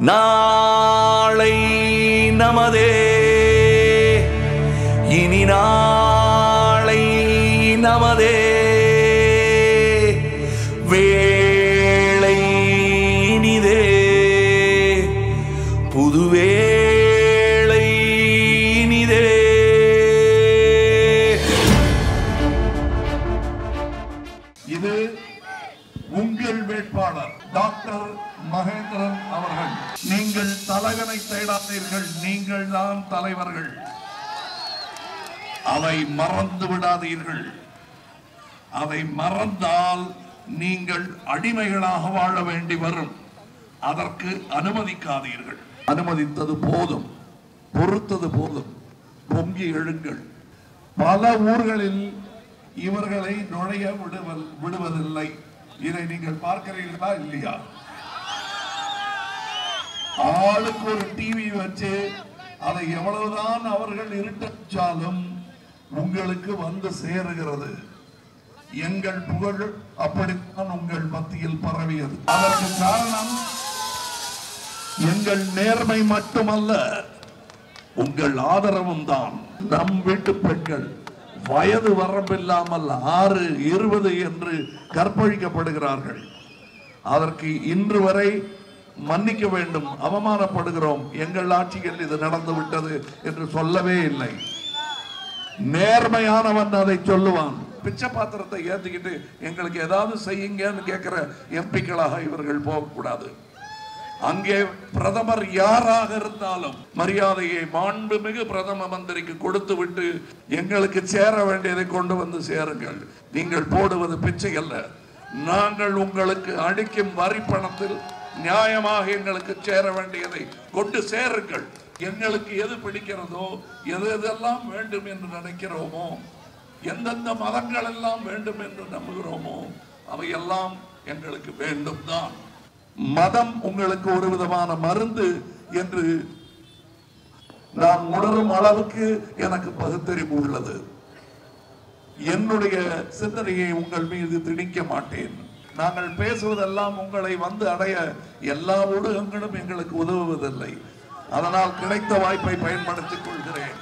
நாளை நமதே. இனி நாளை நமதே. வேளை இனிதே. புதுவேளை இனிதே. இது உங்கள் வேட்பாளர் டாக்டர் மகேந்திரன் அவர்கள். நீங்கள் தலைவனை தேடாதீர்கள். நீங்கள் தான் தலைவர்கள். அதை மறந்து விடாதீர்கள். அதை மறந்தால் நீங்கள் அடிமைகளாக வாழ வேண்டி வரும். அதற்கு அனுமதிக்காதீர்கள். அனுமதித்தது போதும். பொறுத்தது போதும். பொங்கி எழுங்கள். பல ஊர்களில் இவர்களை நுழைய விடுவதில்லை. இதை நீங்கள் பார்க்கிறீர்களா இல்லையா? ஆளுக்கு ஒரு டிவி வச்சு அதை எவ்வளவுதான் அவர்கள் இருட்டாலும் உங்களுக்கு வந்து சேருகிறது. எங்கள் புகழ் அப்படித்தான் உங்கள் மத்தியில் பரவியது. அதற்கு காரணம் எங்கள் நேர்மை மட்டுமல்ல உங்கள் ஆதரவும் தான். நம் வீட்டு பெண்கள் வயது வரம்பில்லாமல் ஆறு இருபது என்று கற்பழிக்கப்படுகிறார்கள். அதற்கு இன்று வரை மன்னிக்க வேண்டும் அவமானப்படுகிறோம். எங்கள் ஆட்சியில் இது நடந்து விட்டது என்று சொல்லவே இல்லை. நேர்மையானவன் அதை சொல்லுவான். பிச்சை பாத்திரத்தை ஏத்துக்கிட்டு எங்களுக்கு ஏதாவது செய்யுங்கன்னு கேட்கிற எம்பிக்களாக இவர்கள் போகக்கூடாது. அங்கே பிரதமர் யாராக இருந்தாலும் மரியாதையை மாண்புமிகு பிரதம மந்திரிக்கு கொடுத்து விட்டு எங்களுக்கு சேர வேண்டியதை கொண்டு வந்து சேருங்கள். நீங்கள் போடுவது பிச்சை அல்ல. நாங்கள் உங்களுக்கு அளிக்கும் வரி பணத்தில் நியாயமாக எங்களுக்கு சேர வேண்டியதை கொண்டு சேருங்கள். எங்களுக்கு எது பிடிக்கிறதோ எது எதெல்லாம் வேண்டும் என்று நினைக்கிறோமோ எந்தெந்த மதங்கள் எல்லாம் வேண்டும் என்று நம்புகிறோமோ அவையெல்லாம் எங்களுக்கு வேண்டும் தான். மதம் உங்களுக்கு ஒரு விதமான மருந்து என்று நான் உணரும் அளவுக்கு எனக்கு பகுத்தறிவு உள்ளது. என்னுடைய சிந்தனையை உங்கள் மீது திணிக்க மாட்டேன். நாங்கள் பேசுவதெல்லாம் உங்களை வந்து அடைய எல்லா ஊடகங்களும் எங்களுக்கு உதவுவதில்லை. அதனால் கிடைத்த வாய்ப்பை பயன்படுத்திக் கொள்கிறேன்.